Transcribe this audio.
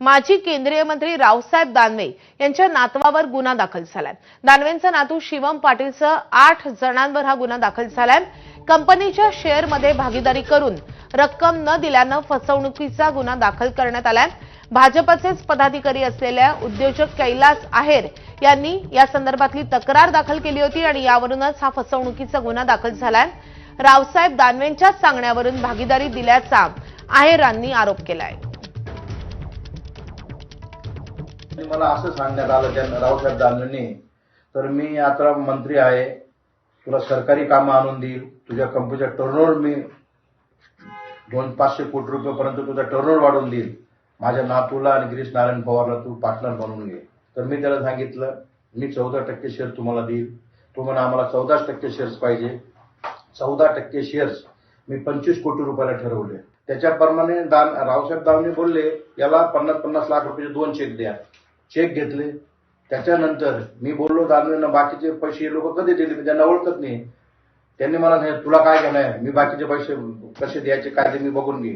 माजी केंद्रीय मंत्री रावसाहेब दानवे यांच्या नातवावर गुन्हा दाखल झालाय. दानवेंचा नातू शिवम पाटीलसह आठ जणांवर हा गुन्हा दाखल झालाय. कंपनीच्या शेअरमध्ये भागीदारी करून रक्कम न दिल्यानं फसवणुकीचा गुन्हा दाखल करण्यात आलाय. भाजपचेच पदाधिकारी असलेल्या उद्योजक कैलास आहेर यांनी या संदर्भातली तक्रार दाखल केली होती आणि यावरूनच हा फसवणुकीचा गुन्हा दाखल झालाय. रावसाहेब दानवेंच्याच सांगण्यावरून भागीदारी दिल्याचा आहेरांनी आरोप केलाय. आणि मला असं सांगण्यात आलं त्या रावसाहेब दानवेंनी तर मी आता मंत्री आहे तुला सरकारी कामं आणून देईल तुझ्या कंपनीचा टर्नओव्हर मी दोन पाचशे कोटी रुपयेपर्यंत तुझा टर्नओव्हर वाढवून देईल. माझ्या नातूला आणि गिरीश नारायण पवारला तू पार्टनर बनवून घे. तर मी त्याला सांगितलं मी चौदा टक्के शेअर तुम्हाला देईल. तो म्हणा आम्हाला चौदाच टक्के शेअर्स पाहिजे. चौदा टक्के शेअर्स मी पंचवीस कोटी रुपयाला ठरवले. त्याच्याप्रमाणे दान रावसाहेब दावने बोलले याला पन्नास पन्नास लाख रुपयाचे दोन चेक द्या. चेक घेतले. त्याच्यानंतर मी बोललो दानवेंना बाकीचे पैसे हे लोक कधी दिले? मी त्यांना ओळखत नाही. त्यांनी मला तुला काय घेणार मी बाकीचे पैसे कसे द्यायचे? काय ते मी बघून घे